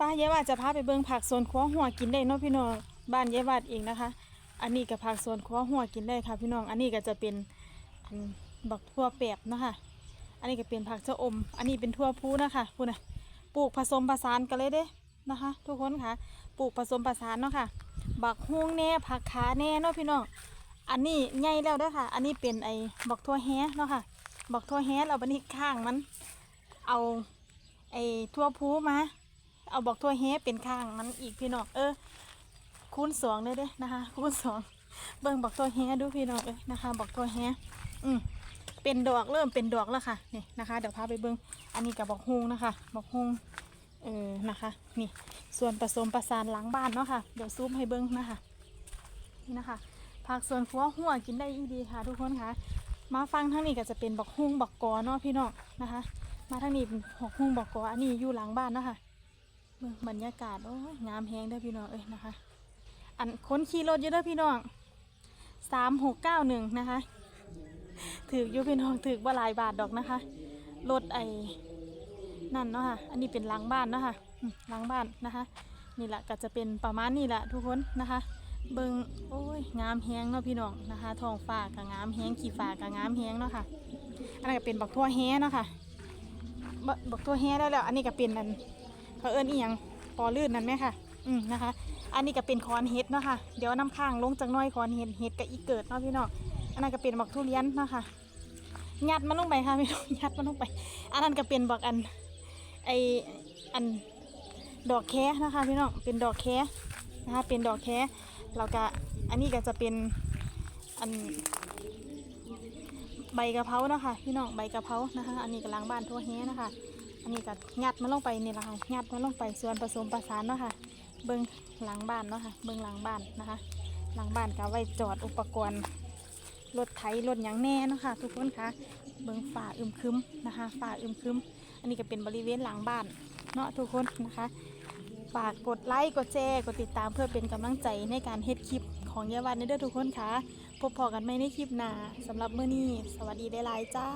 ป้ายายว่าจะพาไปเบิ่งผักสวนครัวหัวกินได้เนาะพี่น้องบ้านยายวาดเองนะคะ อันนี้กับผักสวนครัวหัวกินได้ค่ะพี่น้อง อันนี้ก็จะเป็นอันบักทั่วแปบเนาะค่ะอันนี้ก็เป็นผักชะอม อันนี้เป็นทั่วพูนะคะพูนะปลูกผสมผสานกันเลยเด้นะคะ ทุกคนค่ะ ปลูกผสมผสานเนาะค่ะ บักฮวงแน่ผักขาแน่เนาะพี่น้อง อันนี้ใหญ่แล้วด้อค่ะ อันนี้เป็นไอ้บักทั่วแฮเนาะค่ะ บักทั่วแฮแล้วบันนี้ข้างมัน เอาไอ้ทั่วพูมา เอาบักทั่วแฮเป็นข้างมันอีกพี่น้องเออคูณสองเลยเด้นะคะคูณสองเบิ่งบักทั่วแฮดูพี่น้องเอ้ยนะคะบักทั่วแฮอืมเป็นดอกเริ่มเป็นดอกแล้วค่ะนี่นะคะเดี๋ยวพาไปเบิ้งอันนี้กับบอกฮงนะคะ บอกฮงเออนะคะนี่ส่วนผสมประสานหลังบ้านเนาะค่ะเดี๋ยวซูมให้เบิ้งนะคะนี่นะคะผักส่วนครัวหัวกินได้อีดีค่ะ ทุกคนค่ะ มาฟังทางนี้ก็จะเป็นบักฮุงบักกอเนาะพี่น้องนะคะ มาทางนี้บักฮุงบักกออันนี้อยู่หลังบ้านเนาะค่ะ เบิ่งบรรยากาศโอ้ยงามแฮงเด้อพี่น้องเอ้ยนะคะ อันค้นขี่รถเยอะเด้อพี่น้องสามหกเก้าหนึ่งนะคะถืออยู่พี่น้องถือว่าลายบาทดอกนะคะรถไอ้นั่นเนาะค่ะ อันนี้เป็นหลังบ้านเนาะค่ะอืมหลังบ้านนะคะ นี่แหละก็จะเป็นประมาณนี้แหละทุกคนนะคะ เบิงโอ้ยงามแฮงเนาะพี่น้องนะคะทองฟ้ากับงามแฮงขี่ฟ้ากับงามแฮงเนาะค่ะ อันนี้ก็เป็นบักทั่วแฮเนาะค่ะบบักทั่วแฮได้แล้ว อันนี้ก็เป็นอัน เขาเอิ้นอีหยังปอลื่นนั่นไหมค่ะ อืมนะคะ อันนี้ก็เป็นคอนเฮ็ดเนาะค่ะ เดี๋ยวน้ำข้างลงจากหน้อยคอนเฮ็ดเฮ็ดกับอีเกิดเนาะพี่น้อง อันนั้นก็เป็นบักทุเรียนเนาะค่ะ ยัดมันลงไปค่ะพี่น้องยัดมันลงไป อันนั้นก็เป็นบักอันไออันดอกแคนะคะพี่น้อง เป็นดอกแคนะคะ เป็นดอกแคแล้วก็อันนี้ก็จะเป็นอันใบกะเพราเนาะค่ะพี่น้องใบกะเพรานะคะ อันนี้ก็ล้างบ้านทั่วแฮนะคะ อันนี้ก็ยัดมันลงไปนี่แหละค่ะยัดมันลงไปส่วนผสมประสานเนาะค่ะ เบิ้งหลังบ้านเนาะค่ะ เบิ้งหลังบ้านนะคะ หลังบ้านก็ไว้จอดอุปกรณ์รถไถรถยังแน่เนาะค่ะ ทุกคนคะเบิ่งฝ่าอึมครึมนะคะฝ่าอึมครึม อันนี้ก็เป็นบริเวณหลังบ้านเนาะทุกคนนะคะฝากกดไลค์กดแชร์กดติดตามเพื่อเป็นกำลังใจในการเฮ็ดคลิปของยาวันในเด้อทุกคนคะพบพอกันไหมในคลิปหน้าสำหรับเมื่อนี้ สวัสดีได้หลายจ้า